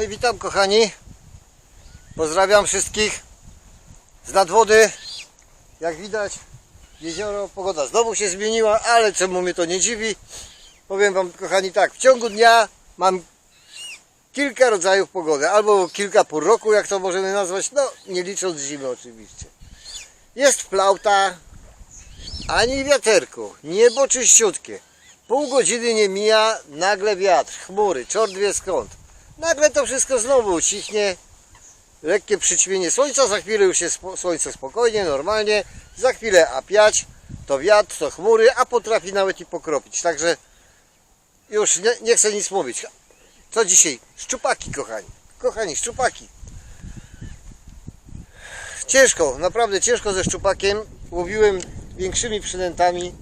No i witam kochani. Pozdrawiam wszystkich z nadwody. Jak widać jezioro, pogoda znowu się zmieniła, ale czemu mnie to nie dziwi? Powiem wam kochani tak, w ciągu dnia mam kilka rodzajów pogody, albo kilka pół roku, jak to możemy nazwać, no nie licząc zimy oczywiście. Jest flauta, ani wiaterku, niebo czyściutkie. Pół godziny nie mija, nagle wiatr, chmury, czort wie skąd. Nagle to wszystko znowu ucichnie, lekkie przyćmienie słońca, za chwilę już jest słońce spokojnie, normalnie, za chwilę apiać, to wiatr, to chmury, a potrafi nawet i pokropić. Także już nie, nie chcę nic mówić. Co dzisiaj? Szczupaki, kochani. Kochani, szczupaki. Ciężko, naprawdę ciężko ze szczupakiem. Łowiłem większymi przynętami.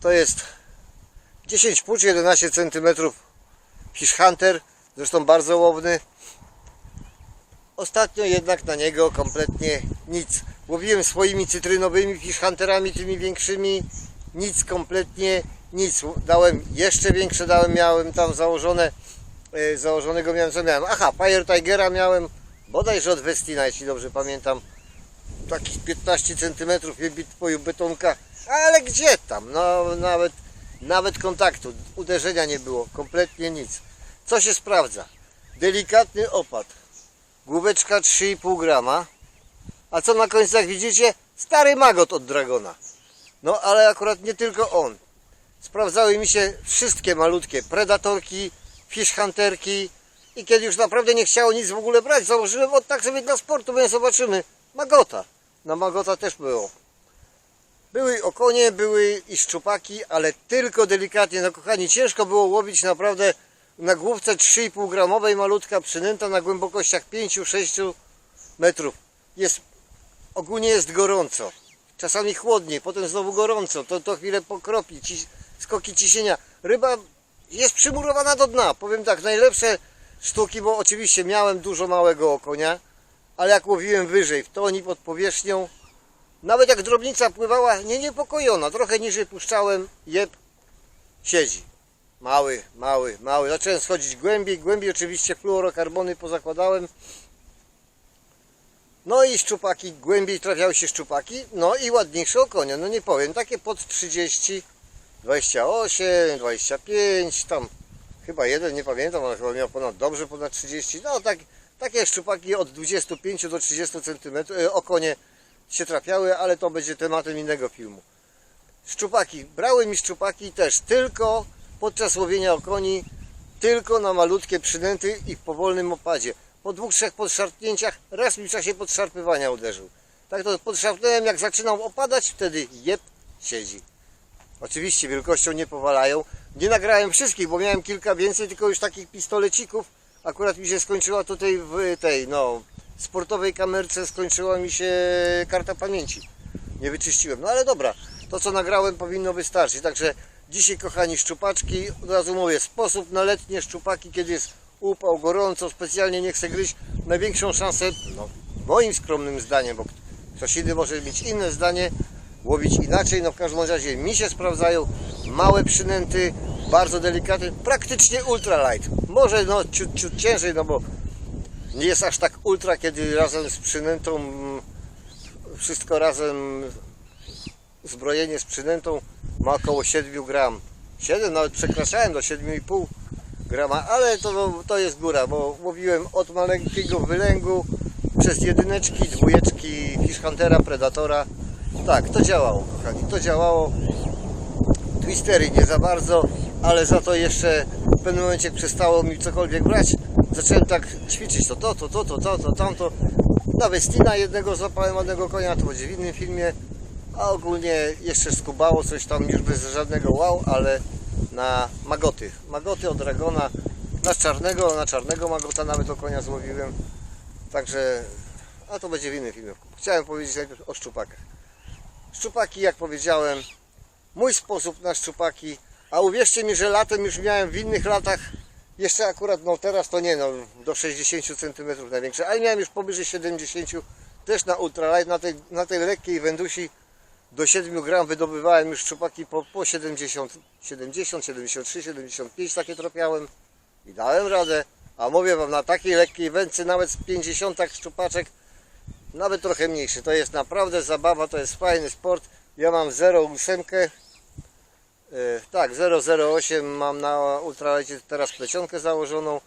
To jest 10 płucz, 11 cm Fish Hunter, zresztą bardzo łowny. Ostatnio jednak na niego kompletnie nic. Łowiłem swoimi cytrynowymi Fish Hunterami, tymi większymi, nic kompletnie, nic. Dałem jeszcze większe, dałem, miałem tam założone, e, założonego miałem, co miałem? Aha, Fire Tigera miałem, bodajże od Westina, jeśli dobrze pamiętam. Takich 15 cm twoju betonka, ale gdzie tam? No nawet, nawet kontaktu, uderzenia nie było, kompletnie nic. Co się sprawdza? Delikatny opad, główeczka 3,5 grama, a co na końcach widzicie? Stary magot od Dragona. No ale akurat nie tylko on. Sprawdzały mi się wszystkie malutkie predatorki, fish hunterki i kiedy już naprawdę nie chciało nic w ogóle brać, założyłem od tak sobie dla sportu, więc zobaczymy. Magota. Na Magota też było. Były okonie, były i szczupaki, ale tylko delikatnie. No kochani, ciężko było łowić naprawdę na główce 3,5 gramowej malutka przynęta na głębokościach 5-6 metrów. Jest, ogólnie jest gorąco. Czasami chłodniej, potem znowu gorąco. To, to chwilę pokropi, ci, skoki ciśnienia. Ryba jest przymurowana do dna. Powiem tak, najlepsze sztuki, bo oczywiście miałem dużo małego okonia, ale jak łowiłem wyżej, w toni pod powierzchnią, nawet jak drobnica pływała, nie niepokojona, trochę niżej puszczałem, jeb, siedzi. Mały, mały, mały. Zacząłem schodzić głębiej, głębiej oczywiście fluorokarbony pozakładałem. No i szczupaki, głębiej trafiały się szczupaki, no i ładniejsze okonie, no nie powiem, takie pod 30, 28, 25, tam chyba jeden, nie pamiętam, ale chyba miał ponad, dobrze ponad 30, no tak, takie szczupaki od 25 do 30 cm, e, okonie się trafiały, ale to będzie tematem innego filmu. Szczupaki, brały mi szczupaki też tylko podczas łowienia okoni, tylko na malutkie przynęty i w powolnym opadzie. Po dwóch, trzech podszarpnięciach raz mi w czasie podszarpywania uderzył. Tak to podszarpnąłem, jak zaczynał opadać, wtedy jeb, siedzi. Oczywiście wielkością nie powalają. Nie nagrałem wszystkich, bo miałem kilka więcej, tylko już takich pistolecików. Akurat mi się skończyła tutaj w tej, no, sportowej kamerce skończyła mi się karta pamięci. Nie wyczyściłem. No ale dobra, to co nagrałem powinno wystarczyć. Także dzisiaj kochani szczupaczki, od razu mówię, sposób na letnie szczupaki, kiedy jest upał, gorąco, specjalnie nie chcę gryźć, największą szansę, no moim skromnym zdaniem, bo ktoś inny może mieć inne zdanie, łowić inaczej, no w każdym razie mi się sprawdzają małe przynęty, bardzo delikatne, praktycznie ultralight. Może no ciut, ciut ciężej, no bo nie jest aż tak ultra, kiedy razem z przynętą, wszystko razem, zbrojenie z przynętą ma około 7 gram. 7, nawet przekraczałem do 7,5 grama, ale to, to jest góra, bo łowiłem od maleńkiego wylęgu przez jedyneczki, dwójeczki, fish huntera, predatora. Tak, to działało, kochani, to działało. Twistery nie za bardzo, ale za to jeszcze w pewnym momencie przestało mi cokolwiek brać. Zacząłem tak ćwiczyć to, to, to, to, to, to, to tamto. Na Westina jednego złapałem ładnego konia, to będzie w innym filmie. A ogólnie jeszcze skubało coś tam już bez żadnego wow, ale na magoty. Magoty od Dragona, na czarnego, na czarnego magota nawet o konia złowiłem. Także, a to będzie w innym filmie. Chciałem powiedzieć najpierw o szczupakach. Szczupaki, jak powiedziałem, mój sposób na szczupaki, a uwierzcie mi, że latem już miałem w innych latach, jeszcze akurat, no teraz to nie, no do 60 cm największe, ale miałem już powyżej 70 też na ultralight, na tej, na tej lekkiej wędusi do 7 gram wydobywałem już szczupaki po, po 70, 70, 73, 75 takie tropiałem i dałem radę. A mówię wam, na takiej lekkiej wędce nawet z 50 szczupaczek, nawet trochę mniejszy. To jest naprawdę zabawa, to jest fajny sport. Ja mam 0,8, e, tak 0,08 mam na ultralecie teraz plecionkę założoną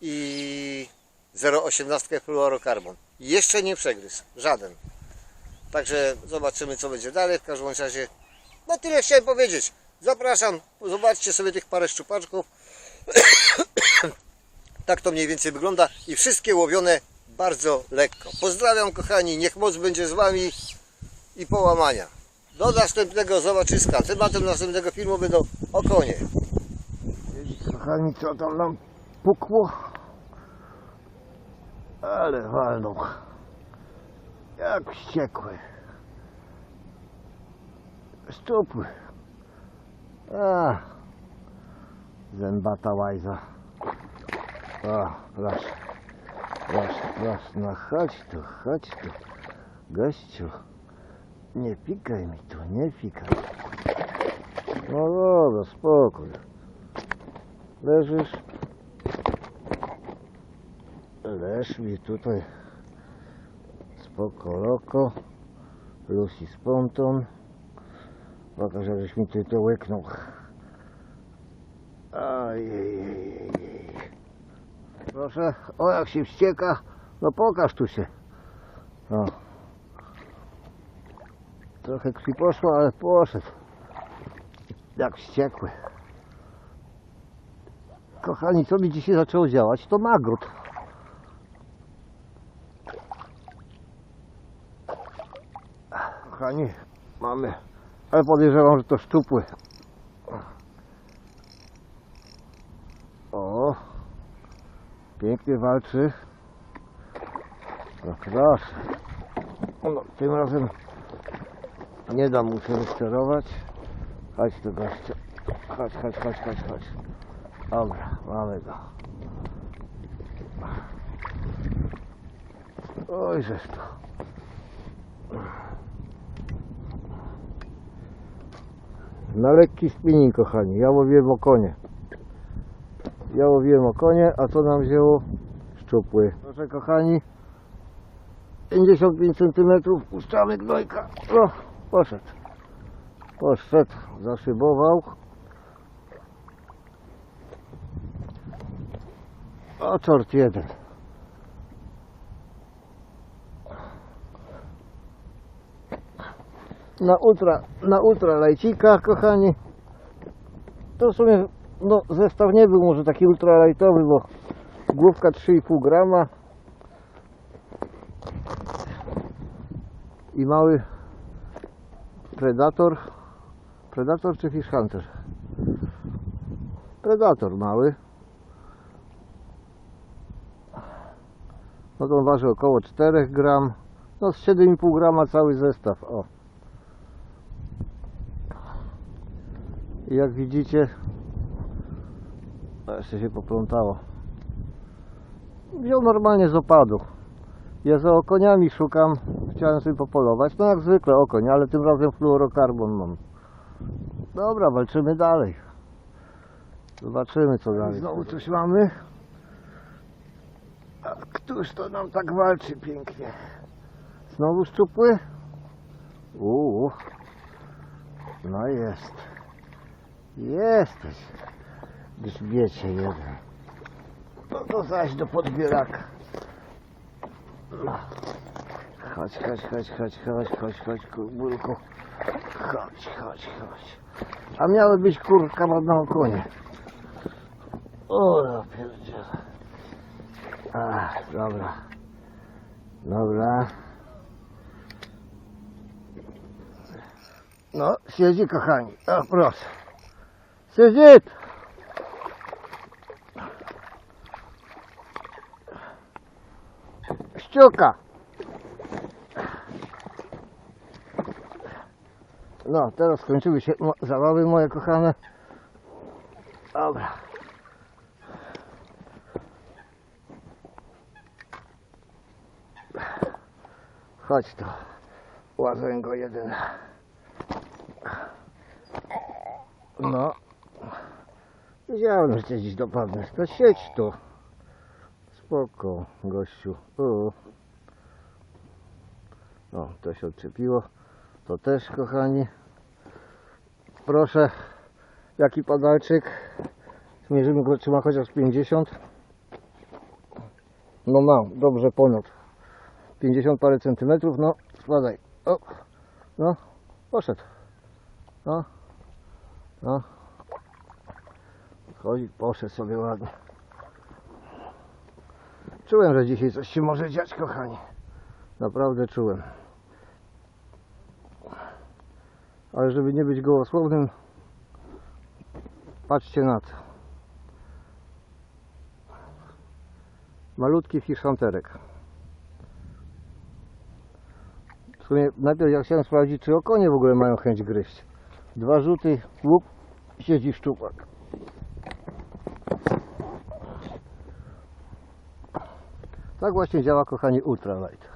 i 0,18 fluorokarbon. Jeszcze nie przegryzł, żaden. Także zobaczymy co będzie dalej. W każdym razie, no tyle chciałem powiedzieć. Zapraszam, zobaczcie sobie tych parę szczupaczków. tak to mniej więcej wygląda i wszystkie łowione bardzo lekko. Pozdrawiam kochani, niech moc będzie z Wami i połamania. Do następnego zobaczyska. Tematem następnego filmu będą okonie. Kochani, co tam nam pukło? Ale walną. Jak wściekły. Szczupły. A, zębata łajza. O, proszę. Proszę, proszę. No chodź tu, chodź tu. Gościu. Nie pikaj mi tu, nie pikaj. No dobra, spokój. Leżysz. Leż mi tutaj. Spoko loko. Lucy Sponton. Pokaż, żebyś mi ty to łyknął. Ajej. Proszę. O, jak się wścieka. No pokaż tu się. O. Trochę krwi poszło, ale poszedł. Jak wściekły. Kochani, co mi dzisiaj zaczęło działać, to magród. Kochani, mamy, ale podejrzewam, że to szczupły. O, pięknie walczy. No proszę. No, tym razem nie dam mu się. Chodź tu gościu. Chodź, chodź, chodź, chodź, chodź. Dobra, mamy go. Oj, żeż to. Na lekki spinning, kochani. Ja łowiłem okonie. Ja łowiłem okonie, a co nam wzięło? Szczupły. Proszę, kochani. 55 cm. Puszczamy gnojka. O, poszedł. Poszedł. Zaszybował. O, czort jeden. Na ultra, na ultra lajcika, kochani. To w sumie, no zestaw nie był może taki ultra lightowy, bo główka 3,5 grama i mały Predator. Predator czy Fish Hunter? Predator mały. No to on waży około 4 gram. No z 7,5 grama cały zestaw. O. I jak widzicie, o, jeszcze się poplątało. Wziął normalnie z opadu. Ja za okoniami szukam. Chciałem sobie popolować. No jak zwykle okoń, ale tym razem fluorokarbon mam. Dobra, walczymy dalej. Zobaczymy co dalej. Znowu coś mamy. A któż to nam tak walczy pięknie? Znowu szczupły? Uuu. No jest. Jesteś. Grzbiecie jeden. No to zaś do podbieraka. No. Chodź, chodź, chodź, chodź, chodź, chodź, chodź, kurbulku. Chodź, chodź, chodź. A miały być kurka na okonie. O, ja pierdzielę. A, dobra. Dobra. No, siedzi kochani. O, proszę. Siedzi! Szczuka. No, teraz skończyły się zabawy moje kochane. Dobra. Chodź tu. Łazęgo jeden. No. Wiedziałem, że cię dziś dopadnę. To siedź tu. Spoko, gościu. O. O, to się odczepiło. To też, kochani. Proszę, jaki padalczyk. Zmierzymy go, czy ma chociaż 50. No ma, dobrze ponad. 50 parę centymetrów, no spadaj. O, no, poszedł. No, no. Chodzi, poszedł sobie ładnie. Czułem, że dzisiaj coś się może dziać, kochani. Naprawdę czułem. Ale żeby nie być gołosłownym, patrzcie na to. Malutki fiszanterek. W sumie najpierw ja chciałem sprawdzić, czy okonie w ogóle mają chęć gryźć. Dwa rzuty, łup, siedzi szczupak. Tak właśnie działa, kochani, ultralight.